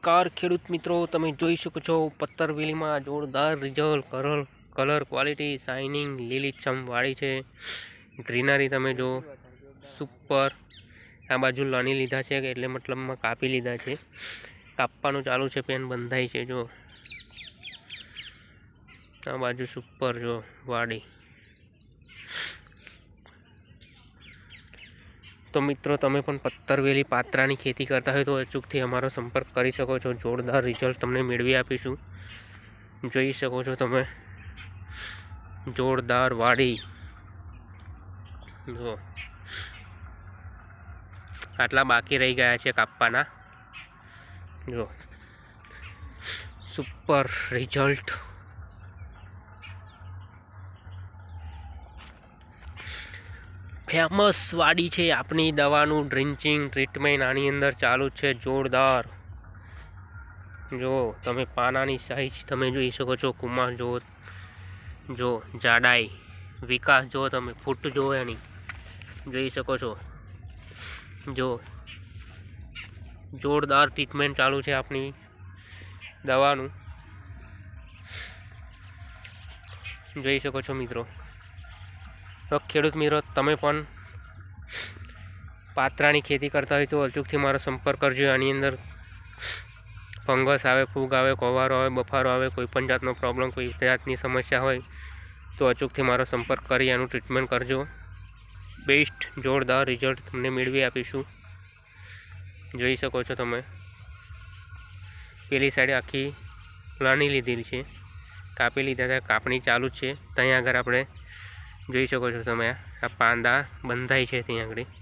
નમસ્કાર ખેડૂત મિત્રો, તમે જોઈ શકો છો પત્તરવેલીમાં જોરદાર result colour colour quality shining લીલીછમ વાળી છે. ગ્રીનરી તમે જો સુપર આ બાજુ લણી લીધા છે, એટલે મતલબમાં કાપી લીધા છે. કાપવાનું ચાલુ છે, પેન બંધાય છે, જો. આ બાજુ સુપર જો, વાડી. તો મિત્રો, તમે પણ પત્તરવેલી પાત્રાની ખેતી કરતા હોય તો અચૂકથી અમારો સંપર્ક કરી શકો છો. જોરદાર રિઝલ્ટ તમને મેળવી આપીશું. જોઈ શકો છો તમે. જોરદાર વાડી. જો. આટલા બાકી રહી ગયા છે કાપવાના. જો. સુપર રિઝલ્ટ ફેમસ વાડી છે આપણી દવાનું. ડ્રિન્ચિંગ ટ્રીટમેન્ટ આની અંદર ચાલુ છે. જોરદાર. જો, તમે પાનાની સાઈઝ તમે જોઈ શકો છો. કુમાર જો જો, જાડાઈ. વિકાસ જો, તમે ફૂટ જો એની જોઈ શકો છો. જો, જોરદાર ટ્રીટમેન્ટ ચાલુ છે આપણી દવાનું. જોઈ શકો છો મિત્રો. તો ખેડૂત મિત્રો, તમે પણ પાત્રાની ખેતી કરતા હોય તો અચૂકથી મારો સંપર્ક કરજો. આની અંદર ફંગસ આવે, ફૂગ આવે, કોવારો આવે, બફારો આવે કોઈપણ જાતનો પ્રોબ્લેમ કોઈ જાતની સમસ્યા હોય તો અચૂકથી મારો સંપર્ક કરી એનું ટ્રીટમેન્ટ કરજો. બેસ્ટ જોરદાર રિઝલ્ટ તમને મેળવી આપીશું. જોઈ શકો છો તમે. પેલી સાઈડ આખી લણી લીધેલી છે. કાપી લીધા હતા, કાપણી ચાલુ જ છે. ત્યાં આગળ આપણે જોઈ શકો છો તમે આ પાંદા બંધાય છે ત્યાં આગળ.